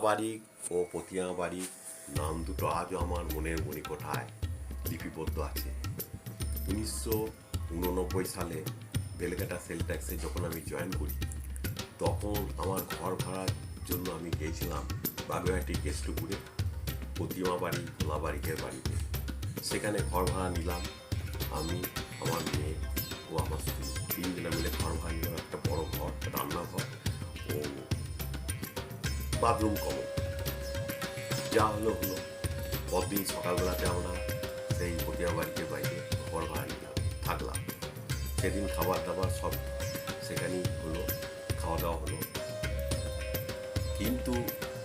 বাড়ি, ও পতিয়া বাড়ি, নাম দুটো আজও আমার মনের মণিকোঠায় লিপিবদ্ধ আছে। উনিশশো উননব্বই সালে বেলঘাটা সেল ট্যাক্সে যখন আমি জয়েন করি, তখন আমার ঘর ভাড়ার জন্য আমি গিয়েছিলাম বাগুয়াহাটি কেষ্টপুরে, প্রতিমা বাড়ি ভোলা বাড়িকের বাড়িতে। সেখানে ঘর ভাড়া নিলাম। আমি, আমার মেয়ে ও আমার স্ত্রী তিনজনে মিলে ঘর ভাড়া নিলাম। একটা বড় ঘর রান্নাঘর। বাথরুম কমন যা হলো হলো। পরদিন সকালবেলাতে আমরা সেই পটিয়া বাড়িতে বাইরে ঘর ভাড়া থাকলাম। সেদিন খাবার দাবার সব সেখানেই হলো, খাওয়া দাওয়া হলো। কিন্তু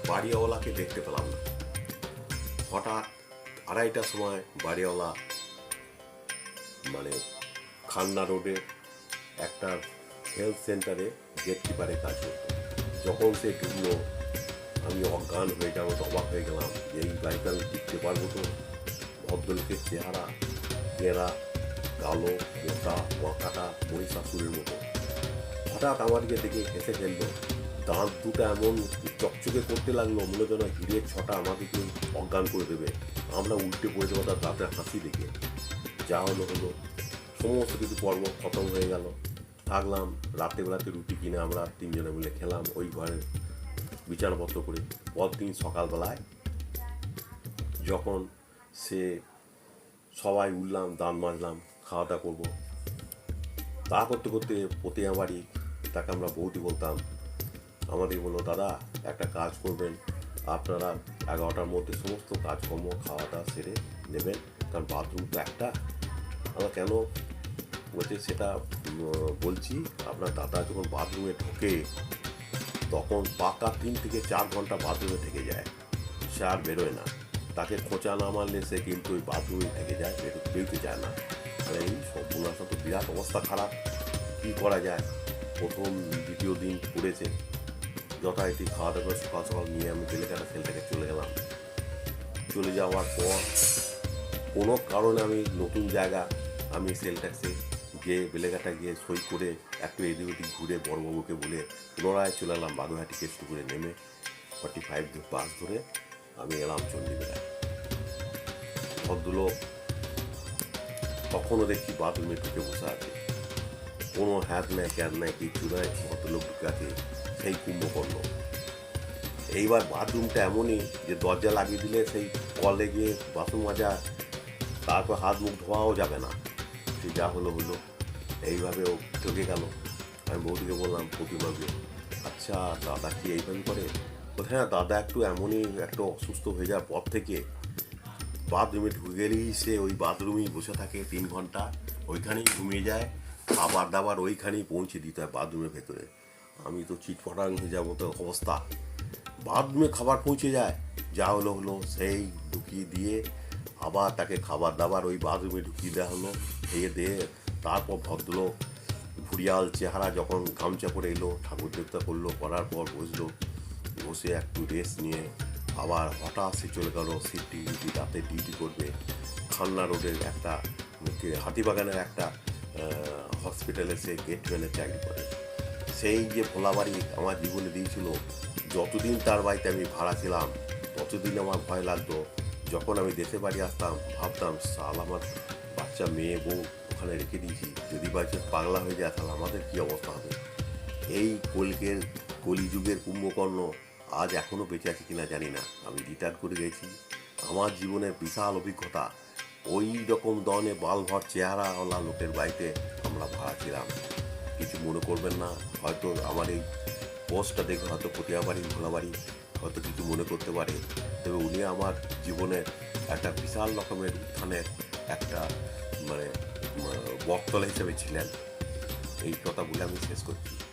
বাড়িওয়ালাকে দেখতে পেলাম না। হঠাৎ আড়াইটার সময় বাড়িওয়ালা মানে খান্না রোডে একটা হেলথ সেন্টারে গেট কিপারে কাজ করতো। যখন সে ঢুকলো আমি অজ্ঞান হয়ে যাব অবাক হয়ে গেলাম। যে এই বাড়িতে আমি টিকতে পারব তো ভদ্রলোকের চেহারা চেহারা কালো, মোটা মাথাটা মহিষাসুরের মতো। হঠাৎ আমাদেরকে দেখে হেসে ফেলল, দাঁত দুটো এমন চকচকে করতে লাগল, মনে যেন হিরের ছটা আমাকে আমাদেরকে অজ্ঞান করে দেবে। আমরা উল্টে পড়ে দেবো তার দাঁতের হাসি দেখে। যা হলো হলো, সমস্ত কিছু পর্ব খতম হয়ে গেল। থাকলাম রাত্রেবেলাতে রুটি কিনে আমরা তিনজনে মিলে খেলাম। ওই ঘরে বিছানাপত্র করে। পরদিন সকালবেলায় যখন সে সবাই উঠলাম, দান মাজলাম খাওয়া দাওয়া করব। তা করতে করতে পতিয়া বাড়ি তাকে আমরা বৌদি বলতাম। আমাদের বলল, দাদা, একটা কাজ করবেন। আপনারা এগারোটার মধ্যে সমস্ত কাজকর্ম খাওয়া দাওয়া সেরে নেবেন। কারণ বাথরুম তো একটা আমরা কেন বলছে সেটা বলছি, আপনার দাদা যখন বাথরুমে ঢোকে তখন পাকা তিন থেকে চার ঘণ্টা বাথরুমে থেকে যায়, সে আর বেরোয় না। তাকে খোঁচা না মারলে সে কিন্তু ওই বাথরুমে থেকে যায়, বেরো, বেরোতে যায় না। আর এই বোনাসা তো বিরাট অবস্থা খারাপ। কী করা যায়? প্রথম দ্বিতীয় দিন পড়েছে। যথারীতি খাওয়া দাওয়া সকাল সকাল নিয়ে আমি বেলেকাটা সেলটাকে চলে গেলাম। চলে যাওয়ার পর কোনো কারণে আমি নতুন জায়গা, আমি সেল ট্যাক্সে গিয়ে বেলেঘাটা গিয়ে সই করে একটু এদিক ওদিক ঘুরে বড়বাবুকে বলে পুনরায় চলে এলাম বাগুহাটি কেষ্ট করে নেমে ফর্টি ফাইভ বাস ধরে আমি এলাম চণ্ডীবেলায় ভদ্রলোক তখনও দেখছি বাথরুমে ঢুকে বসে আছে। কোনো হ্যাত নেয় ক্যাদ নেয় কিছু নেয় ভদ্রলোক ঢুকে আছে, সেই কুম্ভকর্ণ। এইবার বাথরুমটা এমনই যে দরজা লাগিয়ে দিলে সেই কলে গিয়ে বাথরুম মাজা, তারপর হাত মুখ ধোয়াও যাবে না। সে যা হলো হলো। এইভাবে ও ঢুকে গেল। আমি বৌদিকে বললাম প্রতিভাবে আচ্ছা দাদা কি এইভাবে করে? হ্যাঁ দাদা একটু এমনই একটু অসুস্থ হয়ে যাওয়ার পর থেকে বাথরুমে ঢুকে গেলেই সে ওই বাথরুমেই বসে থাকে তিন ঘণ্টা। ওইখানেই ঘুমিয়ে যায়, খাবার দাবার ওইখানেই পৌঁছে দিতে হয় বাথরুমের ভেতরে। আমি তো চিটপটাং হয়ে যাব তো অবস্থা। বাথরুমে খাবার পৌঁছে যায়। যা হলো হলো, সেই ঢুকিয়ে দিয়ে আবার তাকে খাবার দাবার ওই বাথরুমে ঢুকিয়ে দেওয়া হলো। খেয়ে দিয়ে তারপর ভদ্রলোক ভুড়িয়াল চেহারা যখন গামছা পরে এলো, ঠাকুর দেবতা করল করার পর বসল বসে একটু রেস্ট নিয়ে আবার হঠাৎ সে চলে গেল সিটি ডিউটি, রাতে ডিউটি করবে, খান্না রোডের একটা হাতিবাগানের একটা হসপিটালে সে গেটম্যানের চাকরি করে। সেই যে ভোলাবাড়ি আমার জীবনে দিয়েছিল, যতদিন তার বাড়িতে আমি ভাড়া ছিলাম, ততদিন আমার ভয় লাগতো। যখন আমি দেশে বাড়ি আসতাম, ভাবতাম সাল আমার বাচ্চা, মেয়ে, বউ ওখানে রেখে দিয়েছি। যদি বাচ্চা পাগলা হয়ে যায়, তাহলে আমাদের কী অবস্থা হবে? এই কলকের কলিযুগের কুম্ভকর্ণ আজ এখনও বেঁচে আছে কিনা জানি না। আমি রিটায়ার করে গেছি আমার জীবনের বিশাল অভিজ্ঞতা। ওই রকম দনে বালভর চেহারাওয়ালা লোকের বাড়িতে আমরা ভাড়া ছিলাম। কিছু মনে করবেন না। হয়তো আমার এই পোস্টটা দেখে হয়তো পটিয়াবাড়ি ভোলাবাড়ি হয়তো কিছু মনে করতে পারে। তবে উনি আমার জীবনের একটা বিশাল রকমের উত্থানের একটা মানে বক্তলা হিসাবে ছিলেন। এই কথাগুলো আমি শেষ করছি।